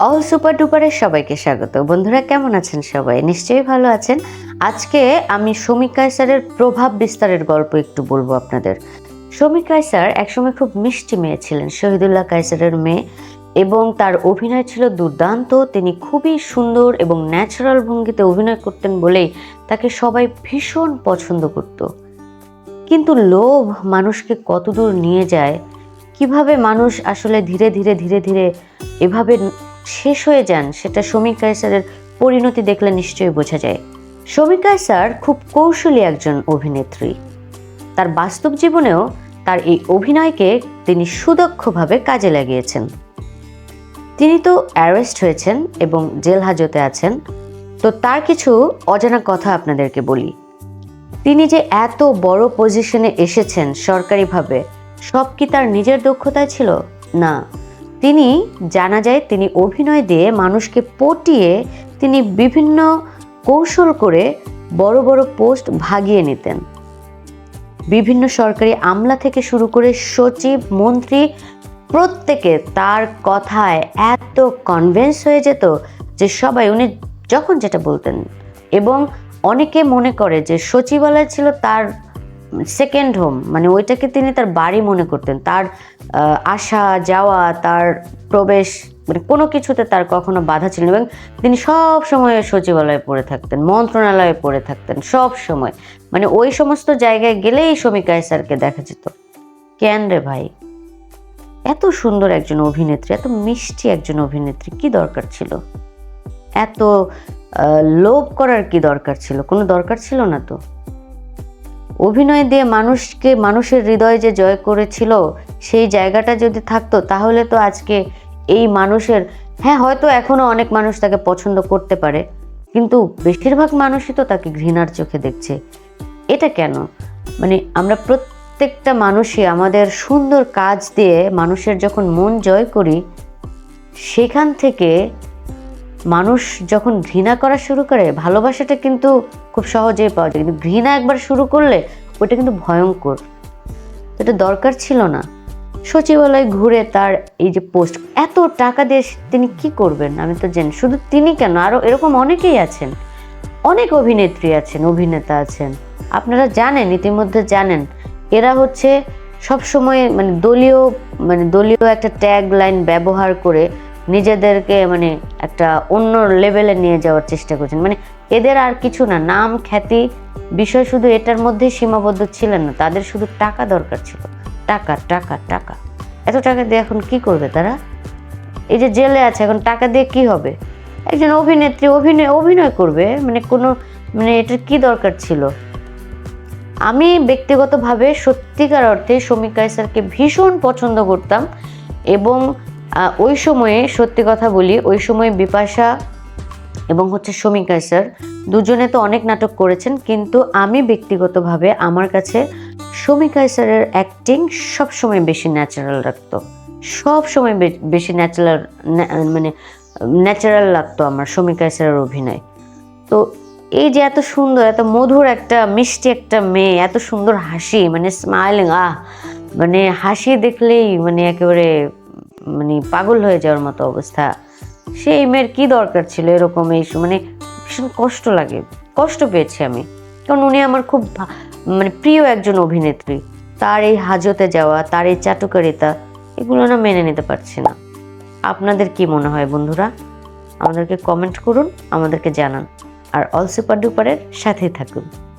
All super ডুপারের সবাইকে স্বাগত। বন্ধুরা, কেমন আছেন সবাই? নিশ্চয়ই ভালো আছেন। আজকে আমি শমিক কায়সারের প্রভাব বিস্তারের গল্প একটু বলব আপনাদের। শমিক কায়সার একসময় খুব মিষ্টি মেয়ে ছিলেন, শহীদুল্লাহ কায়সারের মেয়ে, এবং তার অভিনয় ছিল দুর্দান্ত। তিনি খুবই সুন্দর এবং ন্যাচারাল ভঙ্গিতে অভিনয় করতেন বলেই তাকে সবাই ভীষণ পছন্দ করত। কিন্তু লোভ মানুষকে কতদূর নিয়ে যায়? কীভাবে মানুষ আসলে ধীরে ধীরে ধীরে ধীরে এভাবে শেষ হয়ে যান, সেটা শমিক কায়সারের পরিণতি দেখলে নিশ্চয়ই বোঝা যায়। শমিক কায়সার খুব কৌশলী একজন অভিনেত্রী। তার বাস্তব জীবনেও তার এই অভিনয়কে তিনি সুদক্ষভাবে কাজে লাগিয়েছেন। তিনি তো অ্যারেস্ট হয়েছেন এবং জেল হাজতে আছেন। তো তার কিছু অজানা কথা আপনাদেরকে বলি। তিনি যে এত বড় পজিশনে এসেছেন সরকারিভাবে, সব কি তার নিজের দক্ষতায় ছিল? না। তিনি জানা যায় তিনি অভিনয় দিয়ে মানুষকে পটিয়ে তিনি বিভিন্ন কৌশল করে বড় বড় পোস্ট ভাগিয়ে নিতেন। বিভিন্ন সরকারি আমলা থেকে শুরু করে সচিব, মন্ত্রী প্রত্যেকে তার কথায় এত কনভিন্স হয়ে যেত যে সবাই উনি যখন যেটা বলতেন। এবং অনেকে মনে করে যে সচিবালয় ছিল তার সেকেন্ড হোম মানে ওইটাকে তিনি তার বাড়ি মনে করতেন। তার আসা, যাওয়া, তার প্রবেশ মানে কোনো কিছুতে তার কখনো বাধা ছিল এবং তিনি সব সময় সচিবালয়ে পড়ে থাকতেন, মন্ত্রণালয়ে পড়ে থাকতেন, সব সময়। মানে ওই সমস্ত জায়গায় গেলেই শমিকা স্যারকে দেখা যেত। কেন রে ভাই? এত সুন্দর একজন অভিনেত্রী, এত মিষ্টি একজন অভিনেত্রী, কি দরকার ছিল? এত লোভ করার কি দরকার ছিল? কোনো দরকার ছিল না তো? অভিনয় দিয়ে মানুষকে, মানুষের হৃদয় যে জয় করেছিল, সেই জায়গাটা যদি থাকতো, তাহলে তো আজকে এই মানুষের হ্যাঁ হয়তো এখনও অনেক মানুষ তাকে পছন্দ করতে পারে, কিন্তু বেশিরভাগ মানুষই তো তাকে ঘৃণার চোখে দেখছে। এটা কেন? মানে আমরা প্রত্যেকটা মানুষই আমাদের সুন্দর কাজ দিয়ে মানুষের যখন মন জয় করি, সেখান থেকে মানুষ যখন ঘৃণা করা শুরু করে, ভালোবাসাটা কিন্তু খুব সহজেই পাওয়া যায়। কিন্তু ঘৃণা একবার শুরু করলে ওটা কিন্তু ভয়ঙ্কর। এটা দরকার ছিল না। সচিবালয় ঘুরে তার এই যে পোস্ট, এত টাকা দিয়ে তিনি কি করবেন? আমি তো জানি শুধু তিনি কেন? আরও এরকম অনেকেই আছেন। অনেক অভিনেত্রী আছেন, অভিনেতা আছেন। আপনারা জানেন, ইতিমধ্যে জানেন, এরা হচ্ছে সবসময় মানে দলীয় মানে দলীয় একটা ট্যাগ লাইন ব্যবহার করে নিজেদেরকে মানে একটা অন্য লেভেলে নিয়ে যাওয়ার চেষ্টা করছেন। মানে এদের আর কিছু না, নাম, খ্যাতি, বিষয় শুধু এটার মধ্যেই সীমাবদ্ধ ছিলেন না, তাদের শুধু টাকা দরকার ছিল। টাকা টাকা টাকা। এত টাকা দিয়ে এখন কি করবে তারা? এই যে জেলে আছে, এখন টাকা দিয়ে কি হবে? একজন অভিনেত্রী অভিনয় অভিনয় করবে মানে কোনো মানে এটার কি দরকার ছিল? আমি ব্যক্তিগতভাবে সত্যিকার অর্থে শমিক কায়সারকে ভীষণ পছন্দ করতাম এবং ওই সময়ে, সত্যি কথা বলি, ওই সময়ে বিপাশা এবং হচ্ছে শমিক কায়সার দুজনে তো অনেক নাটক করেছেন, কিন্তু আমি ব্যক্তিগতভাবে আমার কাছে শমিক স্যারের অ্যাক্টিং সবসময় বেশি ন্যাচারাল রাখতো সব সময় বেশি ন্যাচারাল মানে ন্যাচারাল লাগতো আমার শমিক কায়সারের অভিনয়। তো এই যে এত সুন্দর, এত মধুর একটা, মিষ্টি একটা মেয়ে, এত সুন্দর হাসি মানে স্মাইলিং আহ মানে হাসি দেখলেই মানে একেবারে মানে পাগল হয়ে যাওয়ার মতো অবস্থা। সেই মেয়ের কী দরকার ছিল এরকম এই মানে ভীষণ কষ্ট লাগে। কষ্ট পেয়েছি আমি। কারণ উনি আমার খুব মানে প্রিয় একজন অভিনেত্রী। তার এই হাজতে যাওয়া, তার এই চাটুকারিতা, এগুলো না মেনে নিতে পারছি না। আপনাদের কি মনে হয় বন্ধুরা? আমাদেরকে কমেন্ট করুন, আমাদেরকে জানান। আর অল সুপার ডুপারের সাথেই থাকুন।